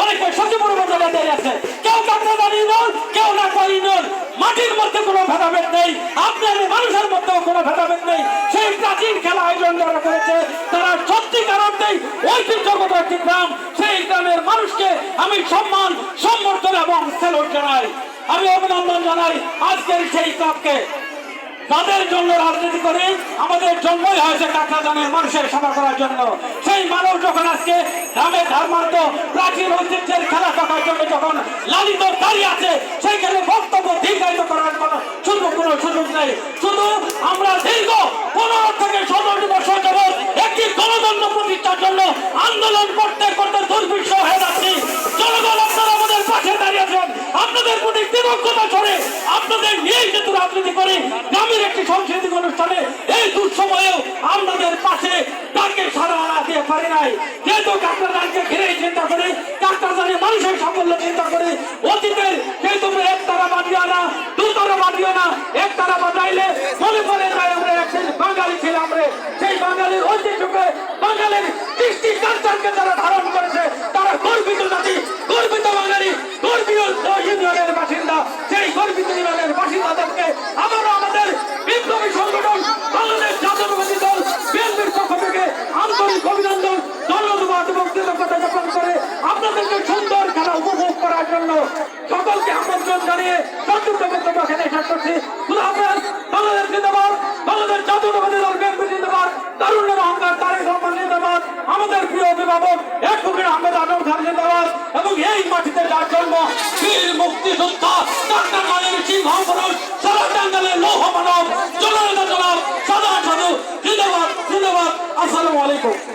অনেকে সচিবুর মধ্যে দাঁড়িয়ে আছে। কেউ কাকড়া দাঁড়িয়ে নন কেউ না করি নন মাটির মধ্যে কোনো ভেদাভেদ নেই, আপনার মানুষের মধ্যেও কোনো ভেদাভেদ নেই। সেই প্রাচীন খেলা আয়োজন যারা করেছে, তারা সত্যিকার অর্থেই ঐতিহ্যগত একটি গ্রাম। সেই গ্রামের মানুষকে আমি সম্মান, সম্বর্ধনা এবং স্যালুট জানাই। আমি অভিনন্দন জানাই আজকের সেই ক্লাবকে। তাদের জন্য রাজনীতি করি, আমাদের জন্মই হয়েছে কাকরাদানের মানুষের সেবা করার জন্য। সেই মানুষ যখন আজকে গ্রামে ধর্মার্থ প্রাচীন ঐতিহ্যের খেলা দেখার জন্য যখন লালিত দাঁড়িয়ে আছে, সেইখানে বক্তব্য দীর্ঘায়িত করার কোনো সুযোগ কোনো সুযোগ নেই। শুধু আমরা দীর্ঘ পনেরো থেকে সতেরো বছর যাবৎ একটি গণতন্ত্র প্রতিষ্ঠার জন্য আন্দোলন করতে করতে দুর্বিষ আপনাদের নিয়েই যেহেতু রাজনীতি করে গ্রামের একটি সাংস্কৃতিক অনুষ্ঠানে এই দুঃসময়েও আপনাদের পাশে ডাকে সারা দিয়ে পারি নাই। যেহেতু কাকরাদানকে ঘিরেই চিন্তা করি কাকরাদানের মানুষের সাফল্য চিন্তা করি, অতীতের যেহেতু এক তারা বাঁধিও না, দু তারা বাঁধিও না, এক তারা বাজাইলে মনে পড়ে যায় আমরা একদিন বাঙালি ছিলাম রে। সেই বাঙালির ঐতিহ্যকে, বাঙালির কৃষ্টি কালচারকে যারা ধারণ করেছে তারা গর্বিত জাতি গর্বিত বাঙালি গর্বিত ইউনিয়নের বাসিন্দা সেই গর্বিত ইউনিয়নের বাসিন্দাদেরকে আবারও আমাদের বিপ্লবী সংগঠন বাংলাদেশ জাতীয়তাবাদী দল বিএনপির পক্ষ থেকে আন্তরিক অভিনন্দন ধন্যবাদ এবং কৃতজ্ঞতা জ্ঞাপন করে আপনাদেরকে সুন্দর খেলা উপভোগ করার জন্য আমন্ত্রণ জানিয়ে সংযুক্ত বক্তব্য এখানে শেষ করছি। বাংলাদেশ জিন্দাবাদ, বাংলাদেশ জাতীয়তাবাদী দল বিএনপি জিন্দাবাদ তারুণ্যের অহংকার তারেক রহমান জিন্দাবাদ, আমাদের প্রিয় অভিভাবক এক ফকির আহমেদ আজম খান জিন্দাবাদ, এবং এই মাটিতে যার জন্ম, বীর মুক্তিযোদ্ধা ডাক্তার মানের সিংহ পুরুষ সারা টাঙ্গালের লৌহ মানব জননেতা জনাব, সাদা সাধু, জিন্দাবাদ জিন্দাবাদ, আসসালামু আলাইকুম।